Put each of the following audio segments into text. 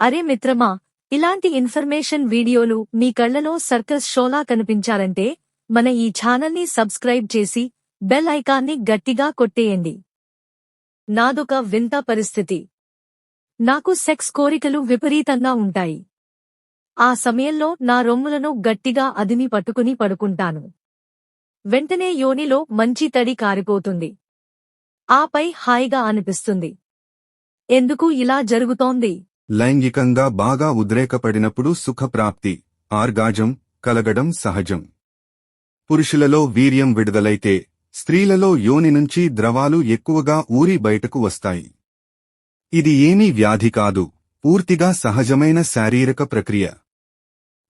అరే మిత్రమా ఇలాంటి ఇన్ఫర్మేషన్ వీడియోలు మీ కళ్ళలో సర్కస్ షోలా కనిపించాలంటే మన ఈ ఛానల్ని సబ్స్క్రైబ్ చేసి బెల్ ఐకాన్ని గట్టిగా కొట్టేయండి. నాదొక వింత పరిస్థితి. నాకు సెక్స్ కోరికలు విపరీతంగా ఉంటాయి. ఆ సమయంలో నా రొమ్ములను గట్టిగా అదిమి పట్టుకుని పడుకుంటాను. వెంటనే యోనిలో మంచి తడి కారిపోతుంది. ఆపై హాయిగా అనిపిస్తుంది. ఎందుకు ఇలా జరుగుతోంది? లైంగికంగా బాగా ఉద్రేకపడినప్పుడు సుఖప్రాప్తి ఆర్గాజం కలగడం సహజం. పురుషులలో వీర్యం విడుదలైతే స్త్రీలలో యోని నుంచి ద్రవాలు ఎక్కువగా ఊరి బయటకు వస్తాయి. ఇది ఏమీ వ్యాధి కాదు పూర్తిగా సహజమైన శారీరక ప్రక్రియ.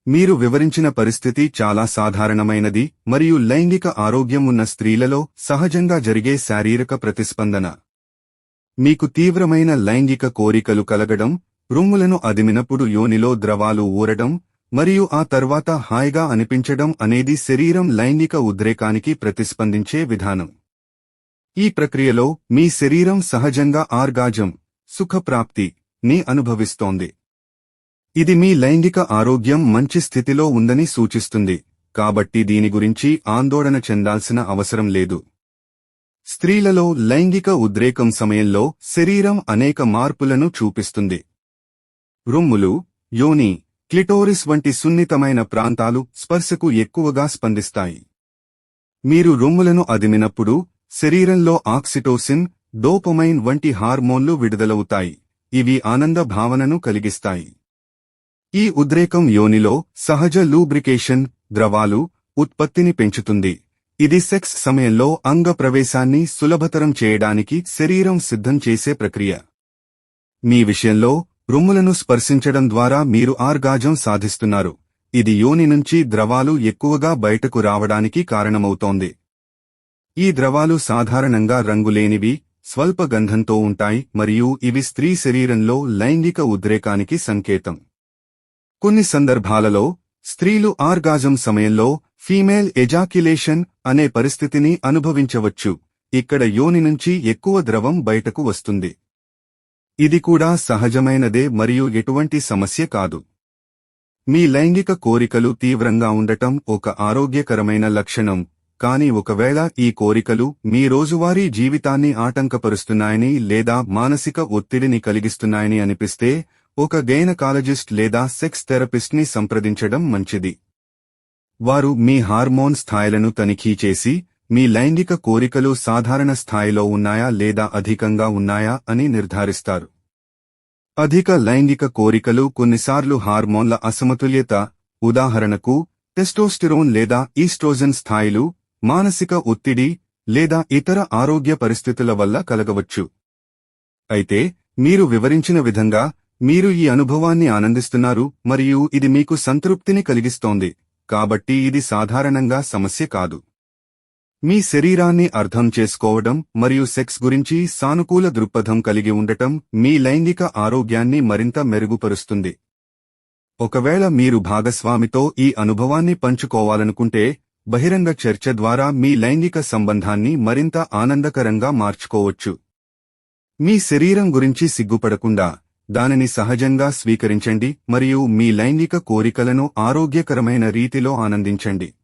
మీరు వివరించిన పరిస్థితి చాలా సాధారణమైనది మరియు లైంగిక ఆరోగ్యం ఉన్న స్త్రీలలో సహజంగా జరిగే శారీరక ప్రతిస్పందన. మీకు తీవ్రమైన లైంగిక కోరికలు కలగడం రొమ్ములను అదిమినప్పుడు యోనిలో ద్రవాలు ఊరడం మరియు ఆ తర్వాత హాయిగా అనిపించడం అనేది శరీరం లైంగిక ఉద్రేకానికి ప్రతిస్పందించే విధానం. ఈ ప్రక్రియలో మీ శరీరం సహజంగా ఆర్గాజం సుఖప్రాప్తి ని అనుభవిస్తోంది. ఇది మీ లైంగిక ఆరోగ్యం మంచి స్థితిలో ఉందని సూచిస్తుంది కాబట్టి దీని గురించి ఆందోళన చెందాల్సిన అవసరం లేదు. స్త్రీలలో లైంగిక ఉద్రేకం సమయంలో శరీరం అనేక మార్పులను చూపిస్తుంది. రొమ్ములు యోని క్లిటోరిస్ వంటి సున్నితమైన ప్రాంతాలు స్పర్శకు ఎక్కువగా స్పందిస్తాయి. మీరు రొమ్ములను అదిమినప్పుడు శరీరంలో ఆక్సిటోసిన్ డోపమైన్ వంటి హార్మోన్లు విడుదలవుతాయి. ఇవి ఆనంద భావనను కలిగిస్తాయి. ఈ ఉద్రేకం యోనిలో సహజ లూబ్రికేషన్ ద్రవాలు ఉత్పత్తిని పెంచుతుంది. ఇది సెక్స్ సమయంలో అంగ ప్రవేశాన్ని సులభతరం చేయడానికి శరీరం సిద్ధం చేసే ప్రక్రియ. మీ విషయంలో రొమ్ములను స్పర్శించడం ద్వారా మీరు ఆర్గాజం సాధిస్తున్నారు. ఇది యోని నుంచి ద్రవాలు ఎక్కువగా బయటకు రావడానికి కారణమవుతోంది. ఈ ద్రవాలు సాధారణంగా రంగులేనివి స్వల్ప గంధంతో ఉంటాయి మరియు ఇవి స్త్రీ శరీరంలో లైంగిక ఉద్రేకానికి సంకేతం. కొన్ని సందర్భాలలో స్త్రీలు ఆర్గాజం సమయంలో ఫీమేల్ ఎజాక్యులేషన్ అనే పరిస్థితిని అనుభవించవచ్చు. ఇక్కడ యోని నుంచి ఎక్కువ ద్రవం బయటకు వస్తుంది. ఇది కూడా సహజమైనదే మరియు ఎటువంటి సమస్య కాదు. మీ లైంగిక కోరికలు తీవ్రంగా ఉండటం ఒక ఆరోగ్యకరమైన లక్షణం కాని ఒకవేళ ఈ కోరికలు మీ రోజువారీ జీవితాన్ని ఆటంకపరుస్తున్నాయని లేదా మానసిక ఒత్తిడిని కలిగిస్తున్నాయని అనిపిస్తే ఒక గైనకాలజిస్ట్ లేదా సెక్స్ థెరపిస్ట్ని సంప్రదించడం మంచిది. వారు మీ హార్మోన్ స్థాయిలను తనిఖీ చేసి మీ లైంగిక కోరికలు సాధారణ స్థాయిలో ఉన్నాయా లేదా అధికంగా ఉన్నాయా అని నిర్ధారిస్తారు. అధిక లైంగిక కోరికలు కొన్నిసార్లు హార్మోన్ల అసమతుల్యత ఉదాహరణకు టెస్టోస్టిరోన్ లేదా ఈస్ట్రోజన్ స్థాయిలు మానసిక ఒత్తిడి లేదా ఇతర ఆరోగ్య పరిస్థితుల వల్ల కలగవచ్చు. అయితే మీరు వివరించిన విధంగా మీరు ఈ అనుభవాన్ని ఆనందిస్తున్నారు మరియు ఇది మీకు సంతృప్తిని కలిగిస్తోంది కాబట్టి ఇది సాధారణంగా సమస్య కాదు. మీ శరీరాన్ని అర్థం చేసుకోవడం మరియు సెక్స్ గురించి సానుకూల దృక్పథం కలిగి ఉండటం మీ లైంగిక ఆరోగ్యాన్ని మరింత మెరుగుపరుస్తుంది. ఒకవేళ మీరు భాగస్వామితో ఈ అనుభవాన్ని పంచుకోవాలనుకుంటే బహిరంగ చర్చ ద్వారా మీ లైంగిక సంబంధాన్ని మరింత ఆనందకరంగా మార్చుకోవచ్చు. మీ శరీరం గురించి సిగ్గుపడకుండా దానిని సహజంగా స్వీకరించండి మరియు మీ లైంగిక కోరికలను ఆరోగ్యకరమైన రీతిలో ఆనందించండి.